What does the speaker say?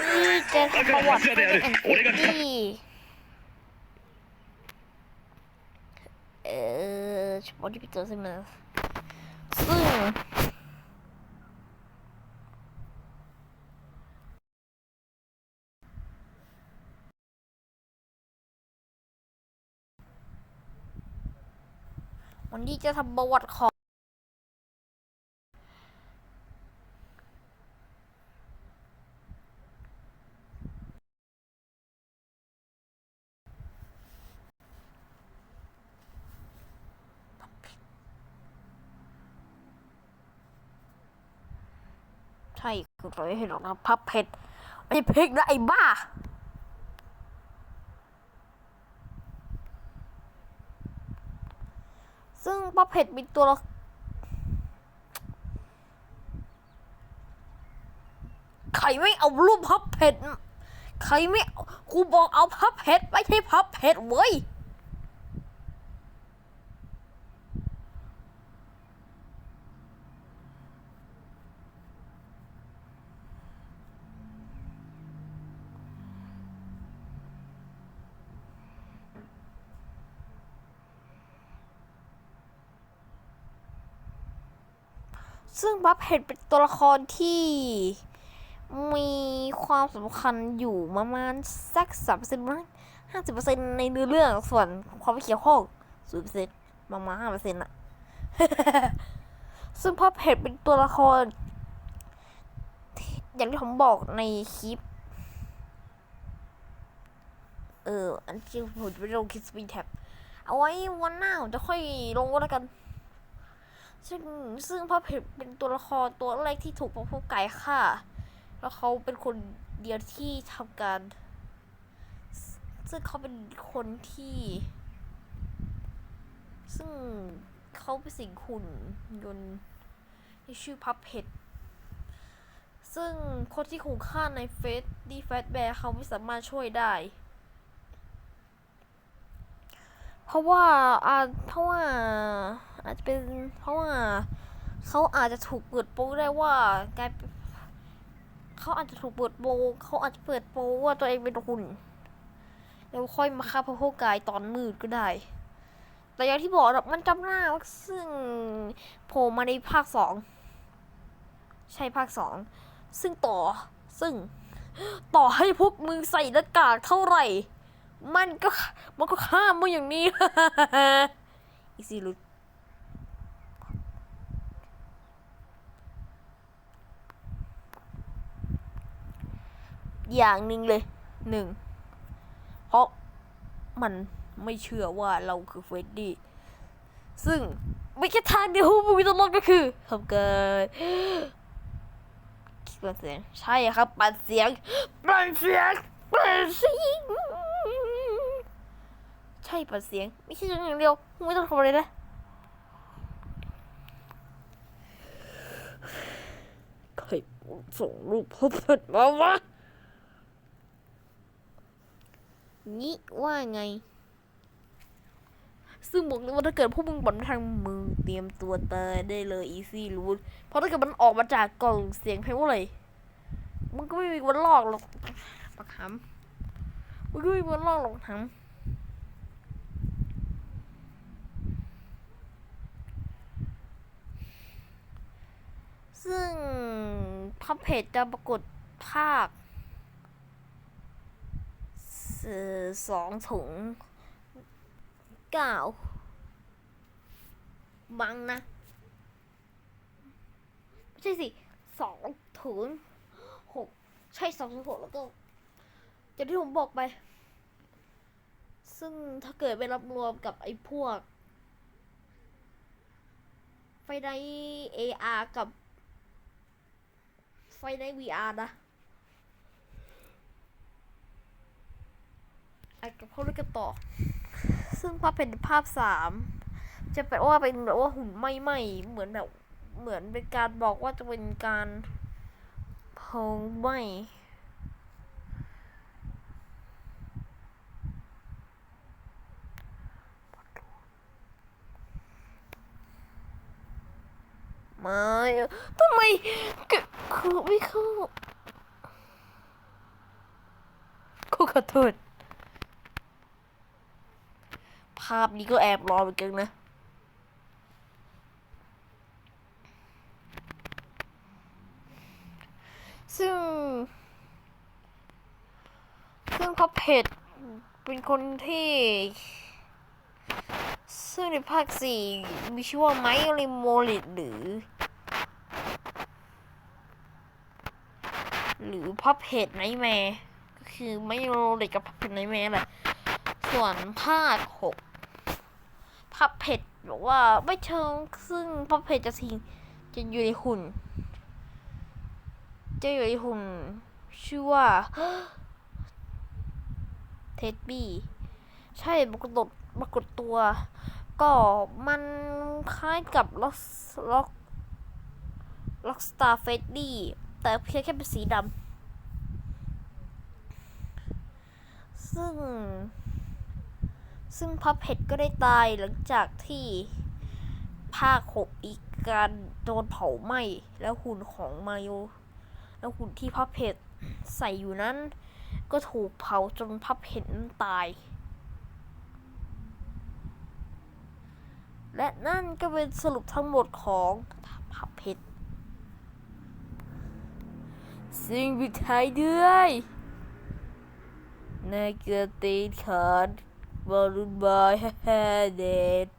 นี่จะทำประวัติเป็นแอนตี้เออเฉพาะที่พีเตอร์ซิมเมอร์ซึ่งวันนี้จะทำประวัติของ ช่คือเราไม่เห็นหรอกนะพับเพชรไอ้เพกนะไอ้บ้าซึ่งพับเพชรมีตัวละใครไม่เอารูปพับเพชรใครไม่ครูบอกเอาพับเพชรไม่ใช่พับเพชรเว้ย ซึ่งบัฟเห็ดเป็นตัวละครที่มีความสำคัญอยู่ประมาณสักสามเปอร์เซ็นต์ห้าสิบเปอร์เซ็นต์ในเนื้อเรื่องส่วนความเกี่ยวข้องศูนย์เปอร์เซ็นต์ประมาณห้าเปอร์เซ็นต์อะซึ่งพับเห็ดเป็นตัวละคร อย่างที่ผมบอกในคลิป เออ อันที่ผมจะไปลงคลิปสปีดแท็บเอาไว้วันหน้าผมจะค่อยลงก็แล้วกัน ซึ่งซึ่งพระเพชรเป็นตัวละครตัวแรกที่ถูกพระผู้ไก่ฆ่า แล้วเขาเป็นคนเดียวที่ทำการ ซึ่งเขาเป็นคนที่ ซึ่งเขาเป็นสิ่งหุ่นยนต์ที่ชื่อพับเพชรซึ่งคนที่ขู่ฆ่าในเฟสดีแฟตแบร์เขาไม่สามารถช่วยได้ เพราะว่าอาเพราะว่า อาจจะเป็นเพราะว่าเขาอาจจะถูกเปิดโปงได้ว่ากายเขาอาจจะถูกเปิดโปงเขาอาจจะเปิดโปงว่าตัวเองเป็นหุ่นแล้วค่อยมาฆ่าพระโคกายตอนมืดก็ได้ แต่อย่างที่บอกมันจำหน้าซึ่งโผล่มาในภาคสองใช่ภาคสองซึ่งต่อซึ่งต่อให้พวกมึงใส่หน้ากากเท่าไหร่ มันก็มันก็ฆ่ามึงอย่างนี้ อีซีรุด อย่างหนึ่งเลยหนึ่งเพราะมันไม่เชื่อว่าเราคือเฟรดดี้ซึ่งไม่แค่ทางเดียวมึงมีตัวรอดก็คือทำเกิดปั่นเสียงใช่ครับปันเสียงปันเสียงปันเสียงใช่ปันเสียง ไม่ใช่อย่างเดียวมึงไม่ต้องทำอะไรนะใครส่งรูปพ่อเปิดมาวะ นี่ว่าไง ซึ่งบอกเลยว่าถ้าเกิดพวกมึงบอลทางมือเตรียมตัวตายได้เลยอีซี่รูทเพราะถ้าเกิดมันออกมาจากกล่องเสียงเพลงว่าอะไรมึงก็ไม่มีวันลอกหรอกปักหำมึงก็ไม่มีวันลอกหรอกหำซึ่งพับเพจจะปรากฏภาค สองถุงเก้าบังนะไม่ใช่สิสองถุงหกใช่สองถุงหกแล้วก็อย่างที่ผมบอกไป ซึ่งถ้าเกิดไปรับรวมกับไอ้พวก ไฟใน AR กับไฟใน VR นะ อะกับเขาเรื่องกันต่อ ซึ่งภาพเป็นภาพสามจะเป็นว่าเป็นแบบว่าหุ่นไหม้ไหมเหมือนแบบเหมือนเป็นการบอกว่าจะเป็นการเพลิงไหม้ม่ทำไมคือคือไม่เข้าขอโทษ ภาพนี้ก็แอบรอเหมือนกันนะซึ่ง ซึ่งพับเพจเป็นคนที่ ซึ่งในภาคสี่มีชื่อว่าไมค์ลิโมลิตหรือ หรือพับเพจไนแมร์ก็คือไมค์ลิโมลิตกับพับเพจไนแมร์แหละ ส่วนภาคหก พับเพจบอกว่าไม่เชิงซึ่งพับเพจจะสิงจะอยู่ในหุ่น จะอยู่ในหุ่นชื่อว่าเท็ดบี้ใช่ปรากฏปรากฏตัว ก็มันคล้ายกับล็อกล็อกล็อกสตาร์เฟดดี้แต่เพียงแค่เป็นสีดำซึ่ง ซึ่งพับเพจก็ได้ตายหลังจากที่ภาคหกอีกการโดนเผาไหม้แล้วหุ่นของมาโยแล้วหุ่นที่พับเพจใส่อยู่นั้น ก็ถูกเผาจนพับเพจนั้นตาย และนั่นก็เป็นสรุปทั้งหมดของพับเพจสิ่งปิดท้ายด้วยนายเกตีนขาดบอน বরুণ ভাই হ্যাঁ